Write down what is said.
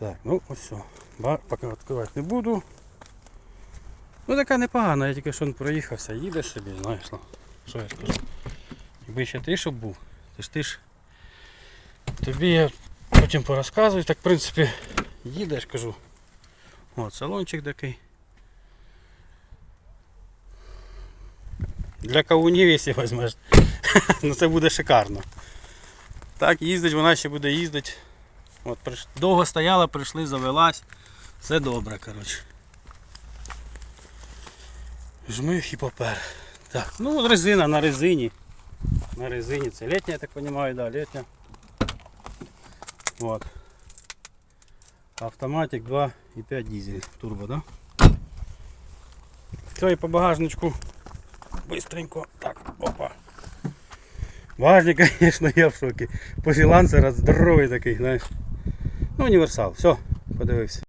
Так, ну ось все. Ба- Поки відкривати не буду. Ну така непогана, я тільки що проїхався, їде собі, знаєш. ну, Що я скажу? Якби ще ти щоб був, ти ж ти ж. Тобі я потім порозказую, так в принципі їдеш, кажу. От салончик такий. Для кавунів, якщо візьмеш, ну це буде шикарно. Так, їздить, вона ще буде їздити. От. Довго стояла, прийшли, завелась. Все добре, коротше. Жмих і попер. Так, ну резина на резині. На резині. Це літня, я так розумію, да, літня. Вот. Автоматик 2,5 дизель. Турбо, да? Все, і по багажничку. Быстренько. Так, опа. Багажник, конечно, я в шокі. После лансера здоровий такий, знаєш. Ну, універсал. Все, подивився.